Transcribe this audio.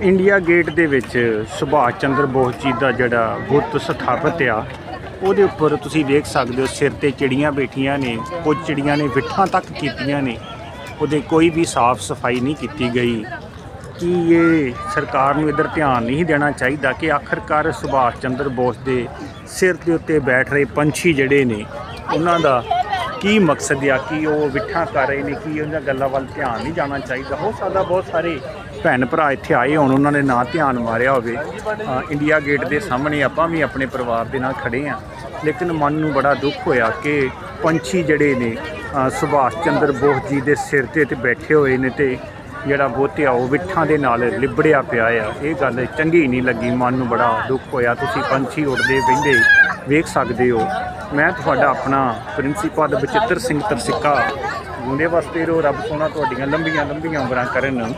India gate ਦੇ ਵਿੱਚ ਸੁਭਾਸ਼ ਚੰਦਰ ਬੋਸ ਜੀ ਦਾ ਜਿਹੜਾ ਬੁੱਤ ਸਥਾਪਿਤ ਆ, ਉਹਦੇ ਉੱਪਰ ਤੁਸੀਂ ਵੇਖ ਸਕਦੇ ਹੋ ਸਿਰ ਤੇ ਚਿੜੀਆਂ ਬੈਠੀਆਂ ਨੇ, ਕੁਝ ਚਿੜੀਆਂ ਨੇ ਵਿਠਾਂ ਤੱਕ ਕੀਤੀਆਂ ਨੇ, ਉਹਦੇ ਕੋਈ ਵੀ ਸਾਫ਼ ਸਫ਼ਾਈ ਨਹੀਂ ਕੀਤੀ ਗਈ। ਕੀ ਇਹ ਸਰਕਾਰ ਨੂੰ ਇਧਰ ਧਿਆਨ ਨਹੀਂ ਦੇਣਾ ਚਾਹੀਦਾ ਕਿ ਆਖਰਕਾਰ ਸੁਭਾਸ਼ ਚੰਦਰ ਬੋਸ ਦੇ ਸਿਰ ਦੇ ਉੱਤੇ ਬੈਠ ਰਹੇ ਪੰਛੀ ਜਿਹੜੇ ਨੇ, ਉਹਨਾਂ ਦਾ ਕੀ ਮਕਸਦ ਆ, ਕਿ ਉਹ ਵਿਠਾਂ ਕਰ ਰਹੇ ਨੇ, ਕੀ ਉਹਨਾਂ ਗੱਲਾਂ ਵੱਲ ਧਿਆਨ ਨਹੀਂ ਜਾਣਾ ਚਾਹੀਦਾ? ਹੋ ਸਕਦਾ ਬਹੁਤ ਸਾਰੇ ਭੈਣ ਭਰਾ ਇੱਥੇ ਆਏ ਹੋਣ, ਉਹਨਾਂ ਨੇ ਨਾ ਧਿਆਨ ਮਾਰਿਆ ਹੋਵੇ। ਇੰਡੀਆ ਗੇਟ ਦੇ ਸਾਹਮਣੇ ਆਪਾਂ ਵੀ ਆਪਣੇ ਪਰਿਵਾਰ ਦੇ ਨਾਲ ਖੜੇ ਆ। ਲੇਕਿਨ ਮਨ ਨੂੰ ਬੜਾ ਦੁੱਖ ਹੋਇਆ ਕਿ ਪੰਛੀ ਜਿਹੜੇ ਨੇ ਸੁਭਾਸ਼ ਚੰਦਰ ਬੋਸ ਜੀ ਦੇ ਸਿਰ ਤੇ ਤੇ ਬੈਠੇ ਹੋਏ ਨੇ ਤੇ ਜਿਹੜਾ ਬੋਤਿਆ ਉਹ ਵਿਠਾਂ ਦੇ ਨਾਲ ਲਿਬੜਿਆ ਪਿਆ ਆ। ਇਹ ਗੱਲ ਚੰਗੀ ਨਹੀਂ ਲੱਗੀ, ਮਨ ਨੂੰ ਬੜਾ ਦੁੱਖ ਹੋਇਆ। ਤੁਸੀਂ ਪੰਛੀ ਉੱਡਦੇ ਬਹਿੰਦੇ ਵੇਖ ਸਕਦੇ ਹੋ। ਮੈਂ ਤੁਹਾਡਾ ਆਪਣਾ ਪ੍ਰਿੰਸੀਪਲ ਬਚਿੱਤਰ ਸਿੰਘ ਤਰਸਿੱਕਾ ਮੁੰਡੇ ਵਾਸਤੇ ਰੋ ਰੱਬ ਸੋਨਾ ਤੁਹਾਡੀਆਂ ਲੰਬੀਆਂ ਲੰਬੀਆਂ ਉਮਰਾਂ ਕਰਨ।